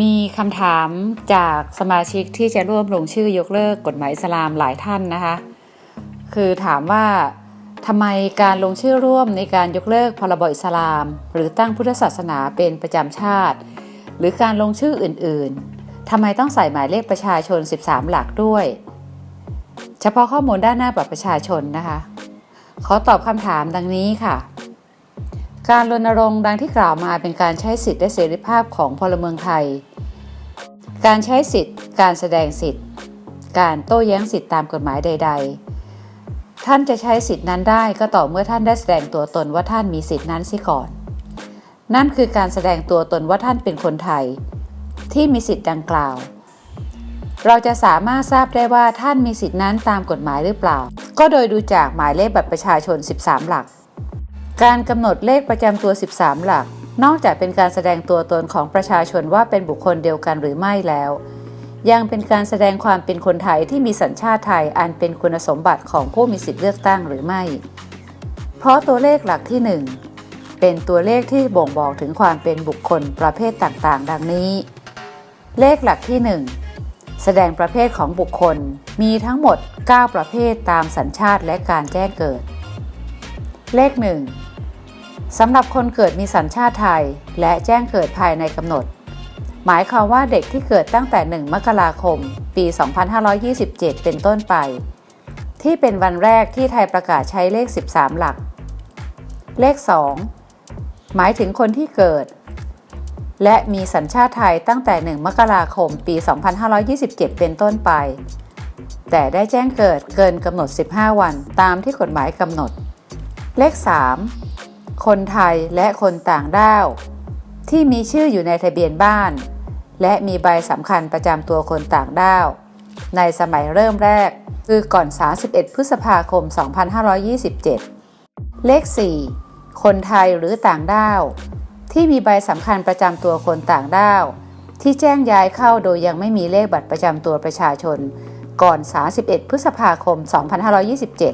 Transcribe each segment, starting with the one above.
มีคำถามจากสมาชิกที่จะร่วมลงชื่อยกเลิกกฎหมายอิสลามหลายท่านนะคะ คือถามว่าทำไมการลงชื่อร่วมในการยกเลิกพรบอิสลาม หรือตั้งพุทธศาสนาเป็นประจำชาติ หรือการลงชื่ออื่นๆทำไมต้องใส่หมายเลขประชาชน 13 หลักด้วย เฉพาะข้อมูลด้านหน้าบัตรประชาชนนะคะ ขอตอบคำถามดังนี้ค่ะ การรณรงค์ดังที่กล่าวมาเป็นการใช้สิทธิและเสรีภาพของพลเมืองไทย การใช้สิทธิ์การแสดงสิทธิ์การโต้แย้งสิทธิตามกฎหมายใด ๆ ท่านจะใช้สิทธินั้นได้ก็ต่อเมื่อท่านได้แสดงตัวตนว่าท่านมีสิทธินั้นซิก่อน นั่นคือการแสดงตัวตนว่าท่านเป็นคนไทย ที่มีสิทธิ์ดังกล่าว เราจะสามารถทราบได้ว่าท่านมีสิทธินั้นตามกฎหมายหรือเปล่า ก็โดยดูจากหมายเลขบัตรประชาชน 13 หลัก การกำหนดเลขประจำตัว 13 หลัก นอกจากเป็นการแสดงตัวตนของประชาชนว่าเป็นบุคคลเดียวกันหรือไม่แล้ว ยังเป็นการแสดงความเป็นคนไทยที่มีสัญชาติไทยอันเป็นคุณสมบัติของผู้มีสิทธิเลือกตั้งหรือไม่ เพราะตัวเลขหลักที่ 1 เป็นตัวเลขที่บ่งบอกถึงความเป็นบุคคลประเภทต่างๆ ดังนี้ เลขหลักที่ 1 แสดงประเภทของบุคคลมีทั้งหมด 9 ประเภทตามสัญชาติและการแจ้งเกิด เลข 1 สำหรับคนเกิดมีสัญชาติไทย และแจ้งเกิดภายในกำหนด หมายความว่าเด็กที่เกิดตั้งแต่ 1 มกราคม ปี 2527 เป็นต้นไป ที่เป็นวันแรกที่ไทยประกาศใช้เลข 13 หลัก เลข 2 หมายถึงคนที่เกิด และมีสัญชาติไทยตั้งแต่ 1 มกราคม ปี 2527 เป็นต้นไป แต่ได้แจ้งเกิดเกินกำหนด 15 วันตามที่กฎหมายกำหนด เลข 3 คนไทยและคนต่างด้าว ที่มีชื่ออยู่ในทะเบียนบ้าน และมีใบสำคัญประจำตัวคนต่างด้าว ในสมัยเริ่มแรก คือก่อน 31 พฤษภาคม 2527 เลข 4 คนไทยหรือต่างด้าว ที่มีใบสำคัญประจำตัวคนต่างด้าว ที่แจ้งย้ายเข้าโดยยังไม่มีเลขบัตรประจำตัวประชาชน ก่อน 31 พฤษภาคม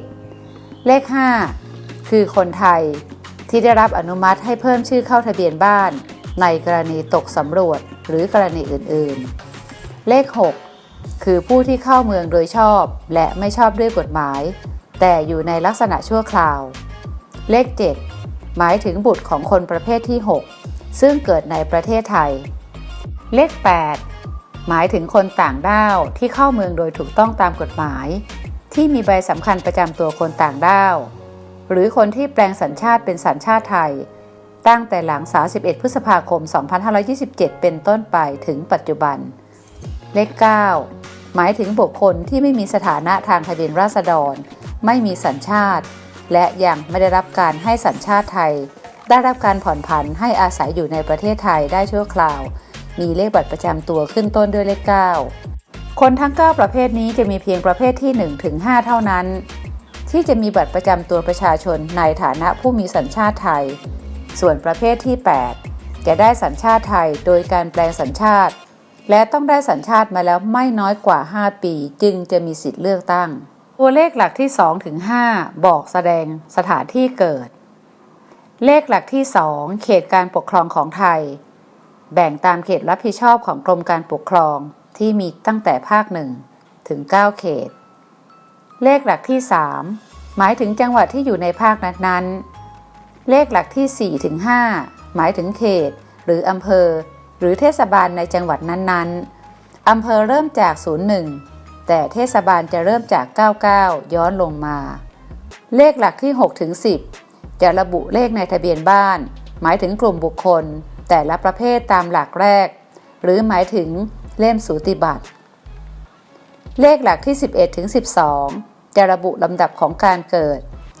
2527 เลข 5 คือคนไทย ที่ได้รับอนุมัติให้เพิ่มชื่อเข้าทะเบียนบ้าน ในกรณีตกสำรวจหรือกรณีอื่นๆ เลข 6 คือผู้ที่เข้าเมืองโดยชอบ และไม่ชอบด้วยกฎหมาย แต่อยู่ในลักษณะชั่วคราว เลข 7 หมายถึงบุตรของคนประเภทที่ 6 ซึ่งเกิดในประเทศไทย เลข 8 หมายถึงคนต่างด้าวที่เข้าเมืองโดยถูกต้องตามกฎหมาย ที่มีใบสำคัญประจำตัวคนต่างด้าว หรือคนที่แปลงสัญชาติเป็นสัญชาติไทย ตั้งแต่หลัง 31 พฤษภาคม 2527 เป็นต้นไปถึงปัจจุบัน เลข 9 หมายถึงบุคคลที่ไม่มีสถานะทางทะเบียนราษฎร ไม่มีสัญชาติ และยังไม่ได้รับการให้สัญชาติไทย ได้รับการผ่อนผันให้อาศัยอยู่ในประเทศไทยได้ชั่วคราว มีเลขบัตรประจำตัวขึ้นต้นด้วยเลข 9 คนทั้ง 9 ประเภทนี้จะมีเพียงประเภทที่1ถึง5เท่านั้น ที่จะมีบัตรประจำตัวประชาชนในฐานะผู้มีสัญชาติไทย ส่วนประเภทที่ 8 จะได้สัญชาติไทยโดยการแปลงสัญชาติ และต้องได้สัญชาติมาแล้วไม่น้อยกว่า 5 ปี จึงจะมีสิทธิ์เลือกตั้ง ตัวเลขหลักที่2ถึง5บอกแสดงสถานที่เกิด เลขหลักที่ 2 เขตการปกครองของไทย แบ่งตามเขตรับผิดชอบของกรมการปกครองที่มีตั้งแต่ภาค1ถึง 9 เขต เลขหลักที่ 3 หมายถึงจังหวัดที่อยู่ในภาคนั้นๆ เลขหลักที่ 4 ถึง 5 หมายถึงเขต หรืออำเภอ หรือเทศบาลในจังหวัดนั้นๆ อำเภอเริ่มจาก 01 แต่เทศบาลจะเริ่มจาก 99 ย้อนลงมา เลขหลักที่ 6 ถึง 10 จะระบุเลขในทะเบียนบ้าน หมายถึงกลุ่มบุคคล แต่ละประเภทตามหลักแรก หรือหมายถึงเล่มสูติบัตรเลขหลักที่ 11ถึง12 จะระบุลำดับของการเกิด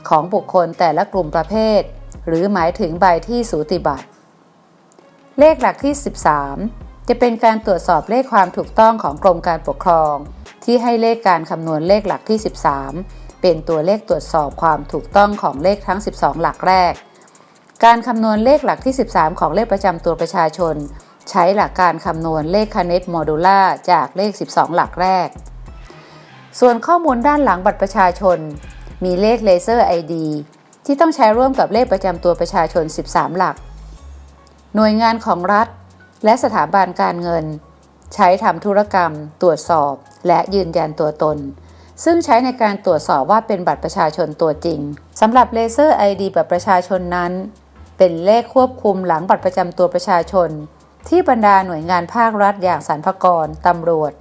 ของบุคคลแต่ละกลุ่มประเภท หรือหมายถึงใบที่สูติบัตร เลขหลักที่ 13 จะเป็นการตรวจสอบเลขความถูกต้องของกรมการปกครอง ที่ให้เลขการคำนวณเลขหลักที่ 13 เป็นตัวเลขตรวจสอบความถูกต้องของเลขทั้ง 12 หลักแรก การคำนวณเลขหลักที่ 13 ของเลขประจำตัวประชาชน ใช้หลักการคำนวณเลขคณิตโมดูล่าจากเลข 12 หลักแรก ส่วนข้อมูลด้านหลังบัตรประชาชน มีเลขเลเซอร์ ID ที่ต้องใช้ร่วมกับเลขประจำตัวประชาชน 13 หลัก หน่วยงานของรัฐ และสถาบันการเงิน ใช้ทำธุรกรรม ตรวจสอบ และยืนยันตัวตน ซึ่งใช้ในการตรวจสอบว่าเป็นบัตรประชาชนตัวจริงสำหรับเลเซอร์ ID บัตรประชาชนนั้น เป็นเลขควบคุมหลังบัตรประจำตัวประชาชน ที่บรรดาหน่วยงานภาครัฐอย่างสรรพากรตำรวจ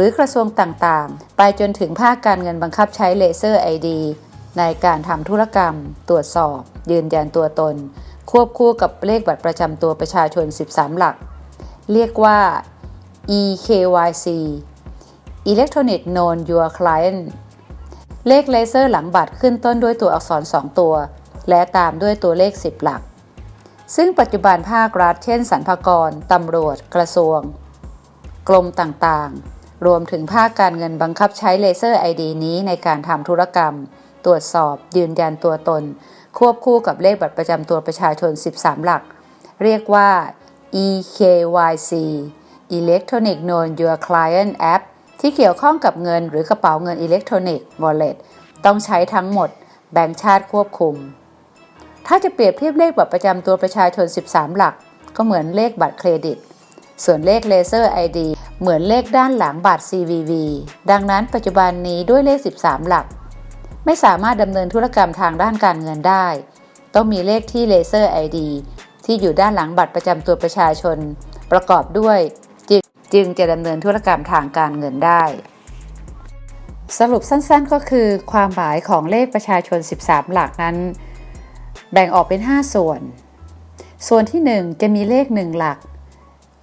หรือกระทรวงต่างๆ ไปจนถึงภาคการเงินบังคับใช้เลเซอร์ ID ในการทำธุรกรรม ตรวจสอบ ยืนยันตัวตน ควบคู่กับเลขบัตรประจำตัวประชาชน 13 หลัก เรียกว่า EKYC Electronic Known Your Client เลขเลเซอร์หลังบัตรขึ้นต้นด้วยตัวอักษร 2 ตัว และตามด้วยตัวเลข 10 หลัก ซึ่งปัจจุบันภาครัฐ เช่นสรรพากร ตำรวจ กระทรวง กรมต่างๆ รวมถึงภาคการเงินบังคับใช้เลเซอร์ ID นี้ในการทำธุรกรรม ตรวจสอบ ยืนยันตัวตน ควบคู่กับเลขบัตรประจำตัวประชาชน 13 หลัก เรียกว่า EKYC Electronic Known Your Client App ที่เกี่ยวข้องกับเงินหรือกระเป๋าเงินอิเล็กทรอนิกส์ Wallet ต้องใช้ทั้งหมด แบงก์ชาติควบคุม ถ้าจะเปรียบเทียบเลขบัตรประจำตัวประชาชน 13 หลัก ก็เหมือนเลขบัตรเครดิต ส่วนเลขเลเซอร์ ID เหมือนเลขด้านหลังบัตร CVV ดังนั้นปัจจุบันนี้ด้วยเลข 13 หลัก ไม่สามารถดำเนินธุรกรรมทางด้านการเงินได้ ต้องมีเลขที่เลเซอร์ ID ที่อยู่ด้านหลังบัตรประจำตัวประชาชน ประกอบด้วยจึงจึงจะดำเนินธุรกรรมทางการเงินได้ สรุปสั้นๆก็คือ ความหมายของเลขประชาชน 13 หลักนั้น แบ่งออกเป็น 5 ส่วน ส่วนที่ 1 จะมีเลข 1 หลัก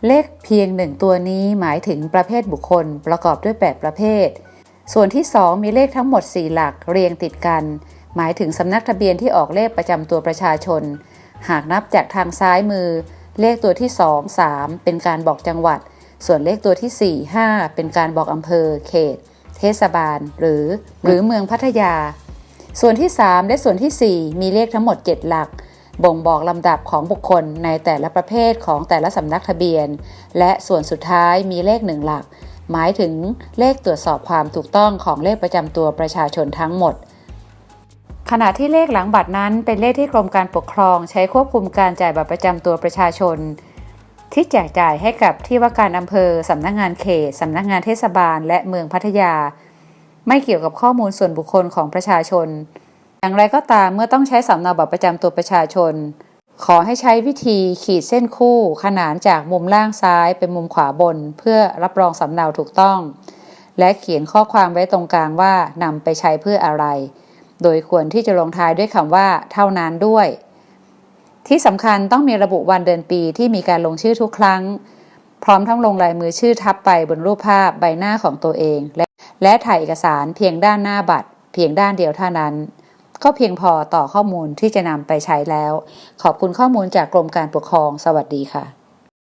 เลขเพียง1ตัวนี้หมายถึงประเภทบุคคลประกอบด้วย 8 ประเภท ส่วนที่ 2 มีเลขทั้งหมด 4 หลักเรียงติดกัน หมายถึงสำนักทะเบียนที่ออกเลขประจำตัวประชาชน หากนับจากทางซ้ายมือ เลขตัวที่ 2 3 เป็นการบอกจังหวัด ส่วนเลขตัวที่ 4 5 เป็นการบอกอำเภอ เขต เทศบาล หรือ หรือเมืองพัทยา ส่วนที่ 3 และส่วนที่ 4 มีเลขทั้งหมด 7 หลัก บ่งบอกลำดับของบุคคลในแต่ละประเภทของแต่ละสำนักทะเบียน และส่วนสุดท้ายมีเลขหนึ่งหลัก หมายถึงเลขตรวจสอบความถูกต้องของเลขประจำตัวประชาชนทั้งหมด ขณะที่เลขหลังบัตรนั้นเป็นเลขที่กรมการปกครอง ใช้ควบคุมการจ่ายบัตรประจำตัวประชาชน ที่แจกจ่ายให้กับที่ว่าการอำเภอสำนักงานเขตสำนักงานเทศบาล และเมืองพัทยา ไม่เกี่ยวกับข้อมูลส่วนบุคคลของประชาชน อย่างไรก็ตามเมื่อต้องใช้สำเนาบัตรประจำตัวประชาชน ขอให้ใช้วิธีขีดเส้นคู่ขนานจากมุมล่างซ้ายเป็นมุมขวาบน เพื่อรับรองสำเนาถูกต้อง และเขียนข้อความไว้ตรงกลางว่านำไปใช้เพื่ออะไร โดยควรที่จะลงท้ายด้วยคำว่า เท่านั้นด้วย ที่สำคัญต้องมีระบุวันเดือนปีที่มีการลงชื่อทุกครั้ง พร้อมทั้งลงลายมือชื่อทับไปบนรูปภาพใบหน้าของตัวเอง และและถ่ายเอกสารเพียงด้านหน้าบัตร เพียงด้านเดียวเท่านั้น ก็เพียงพอต่อข้อมูลที่จะนำไปใช้แล้ว ขอบคุณข้อมูลจากกรมการปกครอง สวัสดีค่ะ